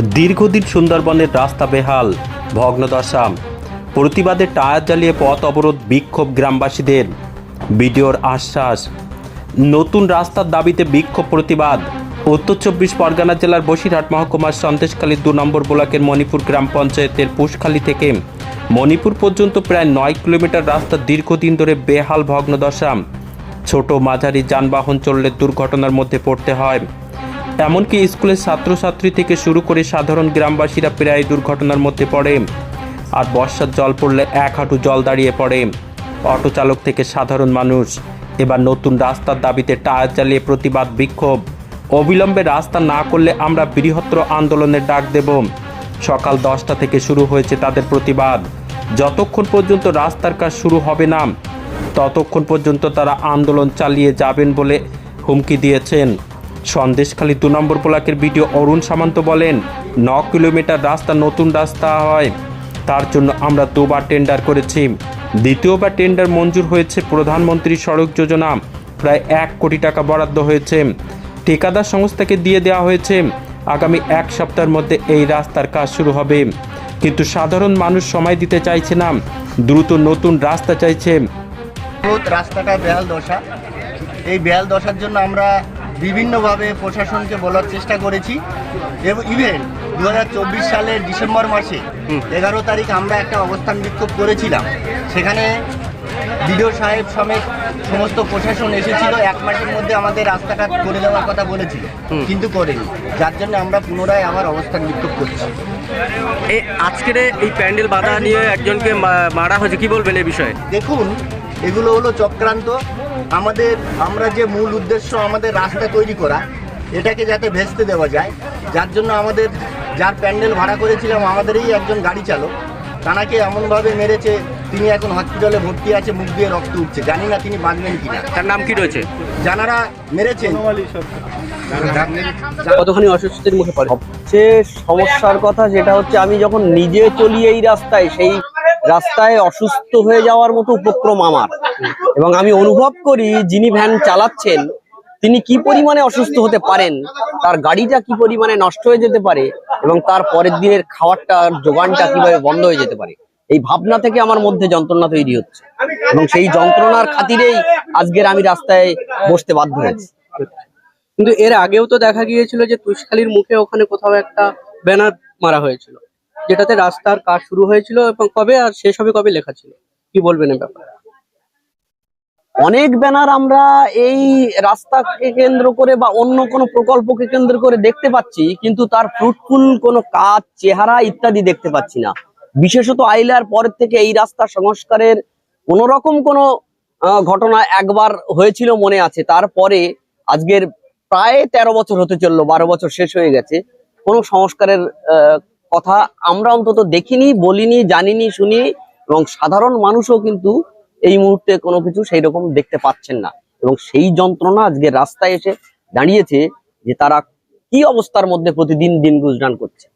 দীর্ঘদিন সুন্দরবনের রাস্তা বেহাল ভগ্নদশা প্রতিবাদে টায়ার জ্বালিয়ে পথ অবরোধ বিক্ষোভ গ্রামবাসীদের। বিডিওর আশ্বাস, নতুন রাস্তার দাবিতে বিক্ষোভ প্রতিবাদ। উত্তর চব্বিশ পরগনা জেলার বসিরহাট মহকুমার সন্দেশখালী দু নম্বর ব্লকের মণিপুর গ্রাম পঞ্চায়েতের পুষখালী থেকে। মণিপুর পর্যন্ত প্রায় নয় কিলোমিটার রাস্তা দীর্ঘদিন ধরে বেহাল ভগ্নদশা ছোট মাঝারি যানবাহন চললে দুর্ঘটনার মধ্যে পড়তে হয়। এমনকি স্কুলের ছাত্রছাত্রী থেকে শুরু করে সাধারণ গ্রামবাসীরা প্রায় দুর্ঘটনার মধ্যে পড়ে। আর বর্ষার জল পড়লে এক হাঁটু জল দাঁড়িয়ে পড়ে। অটো চালক থেকে সাধারণ মানুষ। এবার নতুন রাস্তার দাবিতে টায়ার চালিয়ে প্রতিবাদ বিক্ষোভ। অবিলম্বে রাস্তা না করলে আমরা বৃহত্তর আন্দোলনের ডাক দেব। সকাল দশটা থেকে শুরু হয়েছে তাদের প্রতিবাদ। যতক্ষণ পর্যন্ত রাস্তার কাজ শুরু হবে না, ততক্ষণ পর্যন্ত তারা আন্দোলন চালিয়ে যাবেন বলে হুমকি দিয়েছেন। সন্দেশখালী দু নম্বর ব্লকের বিডিও অরুণ সামন্ত বলেন, ন কিলোমিটার রাস্তা নতুন রাস্তা হয়, তার জন্য আমরা দুবার টেন্ডার করেছি। দ্বিতীয়বার টেন্ডার মঞ্জুর হয়েছে প্রধানমন্ত্রী সড়ক যোজনা, প্রায় এক কোটি টাকা বরাদ্দ হয়েছে। ঠিকাদার সংস্থাকে দিয়ে দেওয়া হয়েছে, আগামী এক সপ্তাহের মধ্যে এই রাস্তার কাজ শুরু হবে। কিন্তু সাধারণ মানুষ সময় দিতে চাইছে না, দ্রুত নতুন রাস্তা চাইছে। রাস্তাটা বেহাল দশা। এই বেহাল দশার জন্য আমরা বিভিন্নভাবে প্রশাসনকে বলার চেষ্টা করেছি। এবং ইভেন দু হাজার চব্বিশ সালের ডিসেম্বর মাসে এগারো তারিখ আমরা একটা অবস্থান বিক্ষোভ করেছিলাম। সেখানে বিডিও সাহেব সমেত সমস্ত প্রশাসন এসেছিল এক মাসের মধ্যে আমাদের রাস্তাটা করে দেওয়ার কথা বলেছিল কিন্তু করেনি। যার জন্য আমরা পুনরায় আবার অবস্থান বিক্ষোভ করছি। এই আজকের এই প্যান্ডেল বাধা নিয়ে একজনকে মারা হয়েছে কি বলবেন এই বিষয়ে? দেখুন এগুলো হলো চক্রান্ত। আমাদের আমরা যে মূল উদ্দেশ্য আমাদের রাস্তা তৈরি করা এটাকে যাতে ভেস্তে দেওয়া যায় যার জন্য আমাদের যার প্যান্ডেল ভাড়া করেছিলাম আমাদেরই একজন গাড়ি চালক তানাকে এমনভাবে মেরেছে তিনি এখন হসপিটালে ভর্তি আছে মুখ দিয়ে রক্ত উঠছে জানি না তিনি বাঁচবেন কিনা। তার নাম কি রয়েছে? যারা মেরেছেন। কতখানি অসুস্থতার মুখে পড়ে? সবচেয়ে সমস্যার কথা যেটা হচ্ছে আমি যখন নিজে চলি এই রাস্তায় সেই রাস্তায় অসুস্থ হয়ে যাওয়ার মতো উপক্রম আমার। এবং আমি অনুভব করি যিনি ভ্যান চালাচ্ছেন, তিনি কি পরিমাণে অসুস্থ হতে পারেন, তার গাড়িটা কি পরিমাণে নষ্ট হয়ে যেতে পারে, এবং তার পরের দিনের খাবারটা যোগানটা কীভাবে বন্ধ হয়ে যেতে পারে? এই ভাবনা থেকে আমার মধ্যে যন্ত্রণা তৈরি হচ্ছে। এবং সেই যন্ত্রণার খাতিরেই আজকের আমি রাস্তায় বসতে বাধ্য হয়েছি। কিন্তু এর আগেও তো দেখা গিয়েছিল যে তুষখালির মুখে ওখানে কোথাও একটা ব্যানার মারা হয়েছিল, যেটাতে রাস্তার কাজ শুরু হয়েছিল এবং কবে আর শেষ হবে কবে লেখা ছিল? কি বলবেন এ ব্যাপারে? অনেক ব্যানার আমরা এই রাস্তাকে কেন্দ্র করে বা অন্য কোনো প্রকল্পকে কেন্দ্র করে দেখতে পাচ্ছি, কিন্তু তার ফ্রুটফুল কোনো কাজ, চেহারা ইত্যাদি দেখতে পাচ্ছি না। বিশেষত আইলার পরের থেকে এই রাস্তা সংস্কারের কোন রকম কোনো ঘটনা একবার হয়েছিল মনে আছে। তারপরে আজকের প্রায় তেরো বছর হতে চলল, বারো বছর শেষ হয়ে গেছে। কোনো সংস্কারের কথা আমরা অন্তত দেখিনি, বলিনি, জানিনি শুনি এবং সাধারণ মানুষও কিন্তু এই মুহূর্তে কোনো কিছু সেই রকম দেখতে পাচ্ছেন না। এবং সেই যন্ত্রণা আজকে রাস্তায় এসে দাঁড়িয়েছে যে তারা কি অবস্থার মধ্যে প্রতিদিন দিন গুজরান করছে।